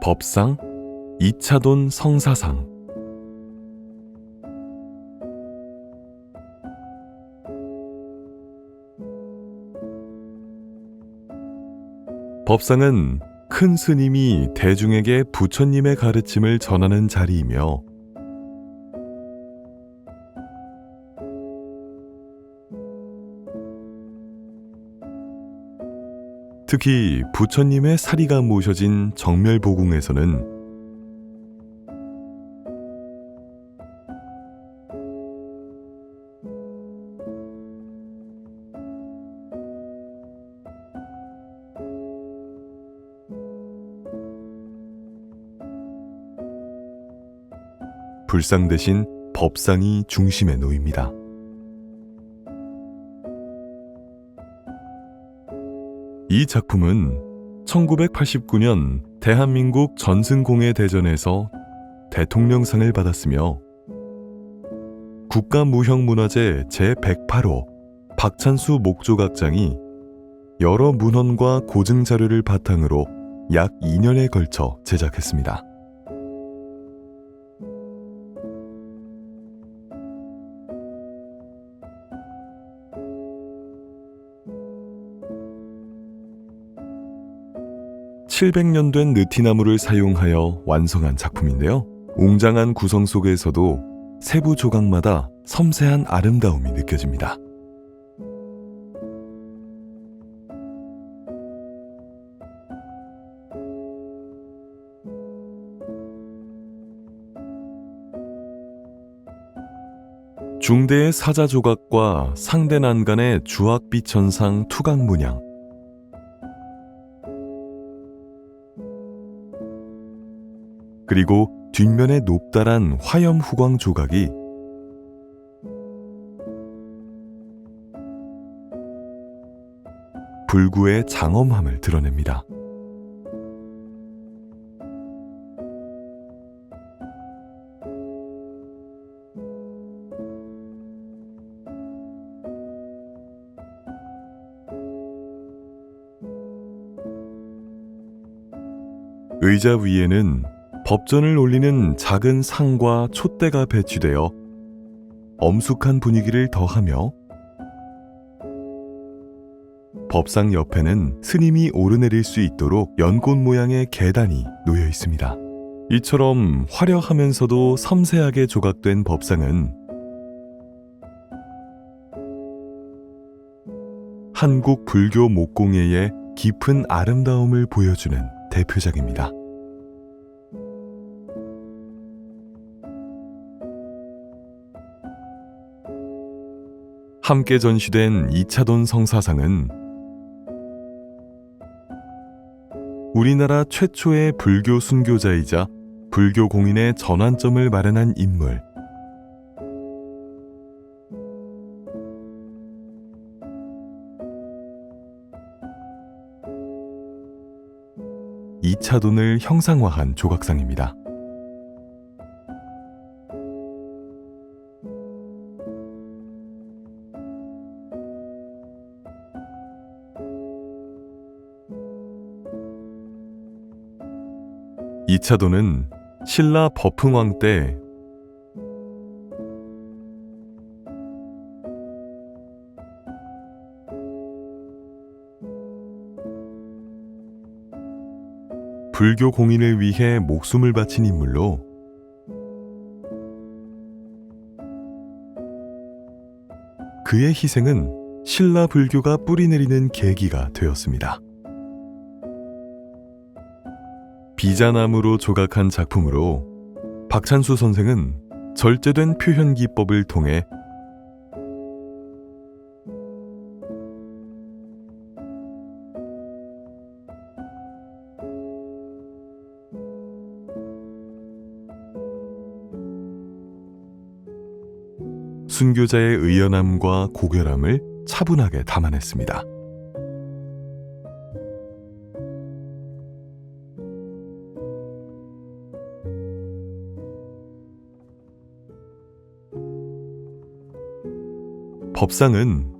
법상, 이차돈 성사상. 법상은 큰 스님이 대중에게 부처님의 가르침을 전하는 자리이며 특히 부처님의 사리가 모셔진 정멸보궁에서는 불상 대신 법상이 중심에 놓입니다. 이 작품은 1989년 대한민국 전승공예 대전에서 대통령상을 받았으며 국가무형문화재 제108호 박찬수 목조각장이 여러 문헌과 고증 자료를 바탕으로 약 2년에 걸쳐 제작했습니다. (700년) 된 느티나무를 사용하여 완성한 작품인데요. 웅장한 구성 속에서도 세부 조각마다 섬세한 아름다움이 느껴집니다. 중대의 사자 조각과 상대 난간의 주악빛 천상 투각 문양 그리고 뒷면에 높다란 화염 후광 조각이 불구의 장엄함을 드러냅니다. 의자 위에는 법전을 올리는 작은 상과 촛대가 배치되어 엄숙한 분위기를 더하며 법상 옆에는 스님이 오르내릴 수 있도록 연꽃 모양의 계단이 놓여 있습니다. 이처럼 화려하면서도 섬세하게 조각된 법상은 한국 불교 목공예의 깊은 아름다움을 보여주는 대표작입니다. 함께 전시된 이차돈 성사상은 우리나라 최초의 불교 순교자이자 불교 공인의 전환점을 마련한 인물 이차돈을 형상화한 조각상입니다. 이차도는 신라 버풍왕 때 불교 공인을 위해 목숨을 바친 인물로 그의 희생은 신라 불교가 뿌리내리는 계기가 되었습니다. 비자나무로 조각한 작품으로 박찬수 선생은 절제된 표현 기법을 통해 순교자의 의연함과 고결함을 차분하게 담아냈습니다. 법상은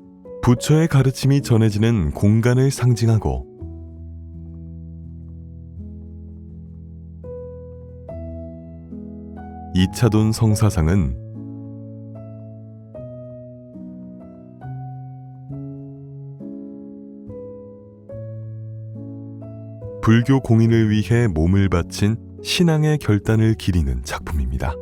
부처의 가르침이 전해지는 공간을 상징하고 이차돈 성사상은 불교 공인을 위해 몸을 바친 신앙의 결단을 기리는 작품입니다.